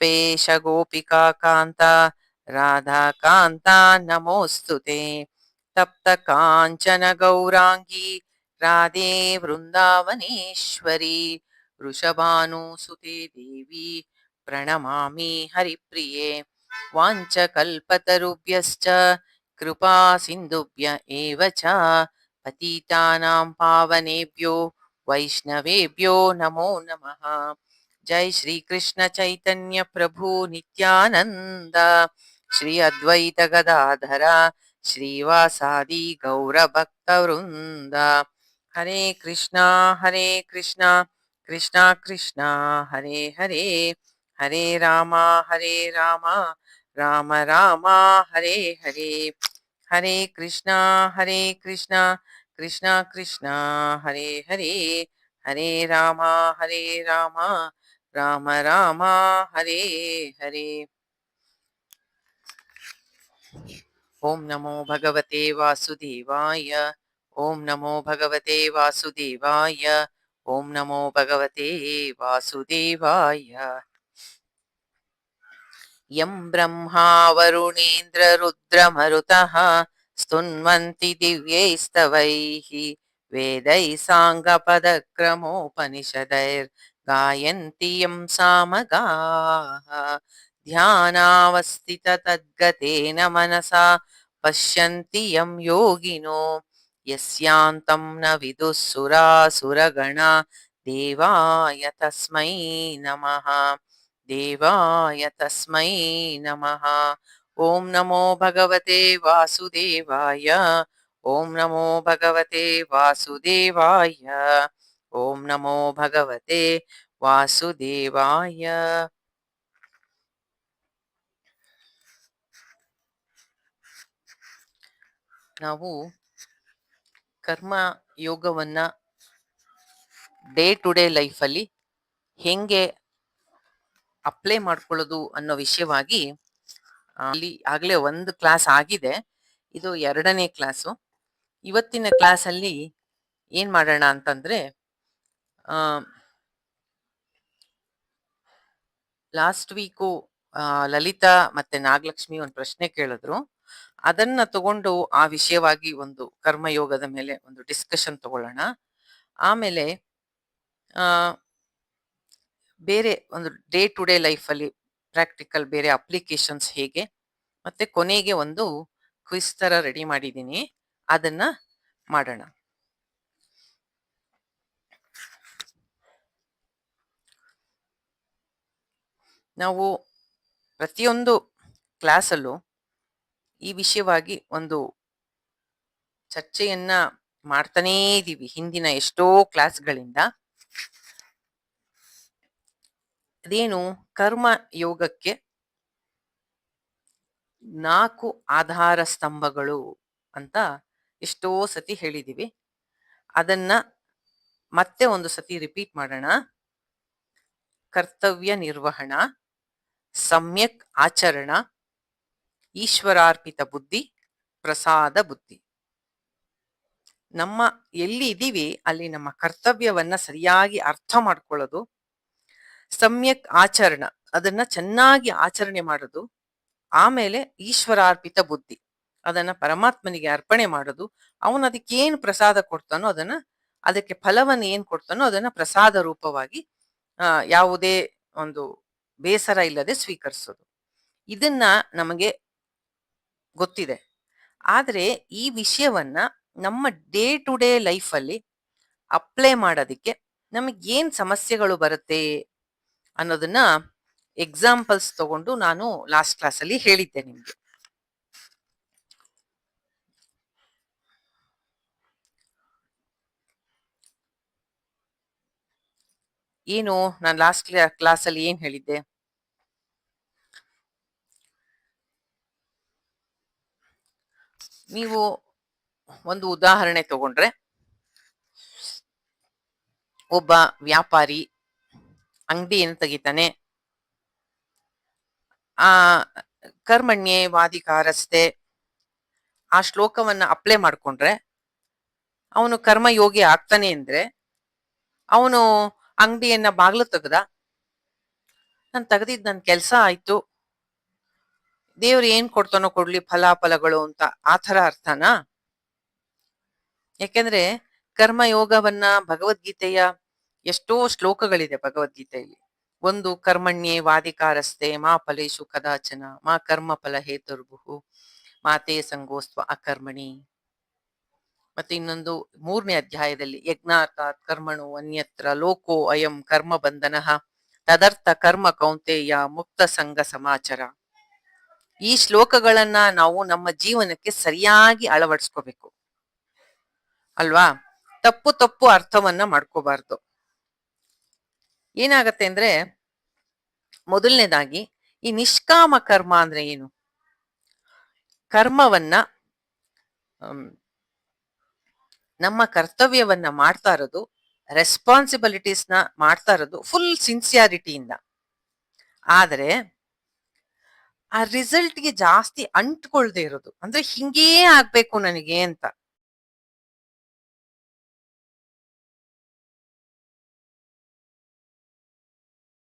గోపేశ గోపికా కాంత రాధాకాంత నమోస్తుతే తప్త కాంచన గౌరాంగి రాధే వృందావనేశ్వరి వృషభానుసుతే దేవి ప్రణమామి హరిప్రియే వాంఛకల్పతరుభ్యశ్చ కృపా సింధుభ్య ఏవ చ పతీతానాం పావనేభ్యో వైష్ణవేభ్యో నమో నమః జై శ్రీకృష్ణ చైతన్య ప్రభు నిత్యానంద శ్రీ అద్వైత గదాధర శ్రీవాసాది గౌర భక్త వృంద హరే కృష్ణ హరే కృష్ణ కృష్ణ కృష్ణ హరే హరే హరే రామ హరే రామ రామ రామ హరే హరే హరే కృష్ణ హరే కృష్ణ కృష్ణ కృష్ణ హరే హరే హరే రామ హరే రామ రామ రామ హరే హరే. ఓం నమో భగవతే వాసుదేవాయ ఓం నమో భగవతే వాసుదేవాయ ఓం నమో భగవతే వాసుదేవాయ. యం బ్రహ్మా వరుణేంద్ర రుద్ర మరుత స్తున్వంతి దివ్యైస్తవైః. వేదై సాంగ పదక్రమోపనిషదైర్ यं सामगाः ध्यानावस्थिततद्गतेन मनसा पश्यन्ति यं योगिनो यस्यान्तं न विदुः सुरासुरगणा देवाय तस्मै नमः देवाय तस्मै नमः ॐ नमो भगवते वासुदेवाय ॐ नमो भगवते वासुदेवाय ಓಂ ನಮೋ ಭಗವತೆ ವಾಸುದೇವಾಯ ನಾವು ಕರ್ಮ ಯೋಗವನ್ನ ಡೇ ಟು ಡೇ ಲೈಫ್ ಅಲ್ಲಿ ಹೆಂಗೆ ಅಪ್ಲೈ ಮಾಡ್ಕೊಳ್ಳೋದು ಅನ್ನೋ ವಿಷಯವಾಗಿ ಅಲ್ಲಿ ಆಗ್ಲೇ ಒಂದು ಕ್ಲಾಸ್ ಆಗಿದೆ. ಇದು ಎರಡನೇ ಕ್ಲಾಸು. ಇವತ್ತಿನ ಕ್ಲಾಸಲ್ಲಿ ಏನು ಮಾಡೋಣ ಅಂತಂದ್ರೆ ಲಾಸ್ಟ್ ವೀಕು ಲಲಿತಾ ಮತ್ತೆ ನಾಗಲಕ್ಷ್ಮಿ ಒಂದು ಪ್ರಶ್ನೆ ಕೇಳಿದ್ರು. ಅದನ್ನ ತಗೊಂಡು ಆ ವಿಷಯವಾಗಿ ಒಂದು ಕರ್ಮಯೋಗದ ಮೇಲೆ ಒಂದು ಡಿಸ್ಕಷನ್ ತಗೊಳ್ಳೋಣ. ಆಮೇಲೆ ಬೇರೆ ಒಂದು ಡೇ ಟು ಡೇ ಲೈಫಲ್ಲಿ ಪ್ರಾಕ್ಟಿಕಲ್ ಬೇರೆ ಅಪ್ಲಿಕೇಶನ್ಸ್ ಹೇಗೆ, ಮತ್ತೆ ಕೊನೆಗೆ ಒಂದು ಕ್ವಿಸ್ ಥರ ರೆಡಿ ಮಾಡಿದ್ದೀನಿ. ಅದನ್ನ ಮಾಡೋಣ. ನಾವು ಪ್ರತಿಯೊಂದು ಕ್ಲಾಸಲ್ಲೂ ಈ ವಿಷಯವಾಗಿ ಒಂದು ಚರ್ಚೆಯನ್ನ ಮಾಡ್ತಾನೇ ಇದ್ದೀವಿ ಹಿಂದಿನ ಎಷ್ಟೋ ಕ್ಲಾಸ್ಗಳಿಂದ. ಅದೇನು ಕರ್ಮ ಯೋಗಕ್ಕೆ ನಾಲ್ಕು ಆಧಾರ ಸ್ತಂಭಗಳು ಅಂತ ಎಷ್ಟೋ ಸತಿ ಹೇಳಿದೀವಿ. ಅದನ್ನ ಮತ್ತೆ ಒಂದು ಸತಿ ರಿಪೀಟ್ ಮಾಡೋಣ. ಕರ್ತವ್ಯ ನಿರ್ವಹಣ. ಸಮ್ಯಕ್ ಆಚರಣ, ಈಶ್ವರಾರ್ಪಿತ ಬುದ್ಧಿ, ಪ್ರಸಾದ ಬುದ್ಧಿ. ನಮ್ಮ ಎಲ್ಲಿ ಇದೀವಿ, ಅಲ್ಲಿ ನಮ್ಮ ಕರ್ತವ್ಯವನ್ನ ಸರಿಯಾಗಿ ಅರ್ಥ ಮಾಡ್ಕೊಳ್ಳೋದು, ಸಮ್ಯಕ್ ಆಚರಣ, ಅದನ್ನ ಚೆನ್ನಾಗಿ ಆಚರಣೆ ಮಾಡೋದು, ಆಮೇಲೆ ಈಶ್ವರಾರ್ಪಿತ ಬುದ್ಧಿ, ಅದನ್ನ ಪರಮಾತ್ಮನಿಗೆ ಅರ್ಪಣೆ ಮಾಡೋದು, ಅವನು ಅದಕ್ಕೆ ಏನು ಪ್ರಸಾದ ಕೊಡ್ತಾನೋ ಅದನ್ನ, ಅದಕ್ಕೆ ಫಲವನ್ನು ಏನ್ ಕೊಡ್ತಾನೋ ಅದನ್ನ ಪ್ರಸಾದ ರೂಪವಾಗಿ ಯಾವುದೇ ಒಂದು ಬೇಸರ ಇಲ್ಲದೆ ಸ್ವೀಕರಿಸೋದು. ಇದನ್ನ ನಮಗೆ ಗೊತ್ತಿದೆ. ಆದರೆ ಈ ವಿಷಯವನ್ನ ನಮ್ಮ ಡೇ ಟು ಡೇ ಲೈಫಲ್ಲಿ ಅಪ್ಲೈ ಮಾಡೋದಕ್ಕೆ ನಮಗೇನು ಸಮಸ್ಯೆಗಳು ಬರುತ್ತೆ ಅನ್ನೋದನ್ನ ಎಕ್ಸಾಂಪಲ್ಸ್ ತಗೊಂಡು ನಾನು ಲಾಸ್ಟ್ ಕ್ಲಾಸಲ್ಲಿ ಹೇಳಿದ್ದೆ ನಿಮ್ಗೆ. ಏನು ನಾನು ಲಾಸ್ಟ್ ಕ್ಲಾಸಲ್ಲಿ ಏನು ಹೇಳಿದ್ದೆ? ನೀವು ಒಂದು ಉದಾಹರಣೆ ತಗೊಂಡ್ರೆ, ಒಬ್ಬ ವ್ಯಾಪಾರಿ ಅಂಗಡಿಯನ್ನು ತೆಗಿತಾನೆ. ಆ ಕರ್ಮಣ್ಯೆ ವಾದಿಕಾರಸ್ತೆ ಆ ಶ್ಲೋಕವನ್ನ ಅಪ್ಲೈ ಮಾಡ್ಕೊಂಡ್ರೆ, ಅವನು ಕರ್ಮಯೋಗಿ ಆಗ್ತಾನೆ ಅಂದ್ರೆ, ಅವನು ಅಂಗಡಿಯನ್ನ ಬಾಗ್ಲು ತೆಗ್ದ, ನಾನು ತೆಗ್ದಿದ್ ನನ್ನ ಕೆಲಸ ಆಯ್ತು. ದೇವ್ರು ಏನ್ ಕೊಡ್ತಾನೋ ಕೊಡ್ಲಿ, ಫಲಾಫಲಗಳು ಅಂತ ಆ ಥರ ಅರ್ಥನಾ? ಯಾಕೆಂದ್ರೆ ಕರ್ಮ ಯೋಗವನ್ನ ಭಗವದ್ಗೀತೆಯ ಎಷ್ಟೋ ಶ್ಲೋಕಗಳಿದೆ ಭಗವದ್ಗೀತೆಯಲ್ಲಿ. ಒಂದು ಕರ್ಮಣ್ಯೇ ವಾದಿಕಾರಸ್ತೆ ಮಾ ಫಲೇಶು ಕದಾಚನ, ಮಾ ಕರ್ಮ ಫಲ ಹೇತುರ್ಭು ಮಾತೇ ಸಂಗೋಸ್ತ್ವ ಅಕರ್ಮಣಿ. ಮತ್ತೆ ಇನ್ನೊಂದು ಮೂರನೇ ಅಧ್ಯಾಯದಲ್ಲಿ ಯಜ್ಞಾರ್ಥಾತ್ ಕರ್ಮಣು ಅನ್ಯತ್ರ ಲೋಕೋ ಅಯಂ ಕರ್ಮ ಬಂಧನ ತದರ್ಥ ಕರ್ಮ ಕೌಂತೆಯ ಮುಕ್ತ ಸಂಘ ಸಮಾಚಾರ. ಈ ಶ್ಲೋಕಗಳನ್ನ ನಾವು ನಮ್ಮ ಜೀವನಕ್ಕೆ ಸರಿಯಾಗಿ ಅಳವಡಿಸ್ಕೋಬೇಕು. ಅಲ್ವಾ? ತಪ್ಪು ತಪ್ಪು ಅರ್ಥವನ್ನ ಮಾಡ್ಕೋಬಾರ್ದು. ಏನಾಗತ್ತೆ ಅಂದ್ರೆ ಮೊದಲನೇದಾಗಿ ಈ ನಿಷ್ಕಾಮ ಕರ್ಮ ಅಂದ್ರೆ ಏನು? ಕರ್ಮವನ್ನ ನಮ್ಮ ಕರ್ತವ್ಯವನ್ನ ಮಾಡ್ತಾ ಇರೋದು ರೆಸ್ಪಾನ್ಸಿಬಿಲಿಟೀಸ್ನ ಮಾಡ್ತಾ ಇರೋದು ಫುಲ್ ಸಿನ್ಸಿಯಾರಿಟಿಯಿಂದ ಆದ್ರೆ, ಆ ರಿಸಲ್ಟ್ಗೆ ಜಾಸ್ತಿ ಅಂಟ್ಕೊಳ್ದೆ ಇರೋದು. ಅಂದ್ರೆ ಹಿಂಗೇ ಆಗ್ಬೇಕು ನನಗೆ ಅಂತ.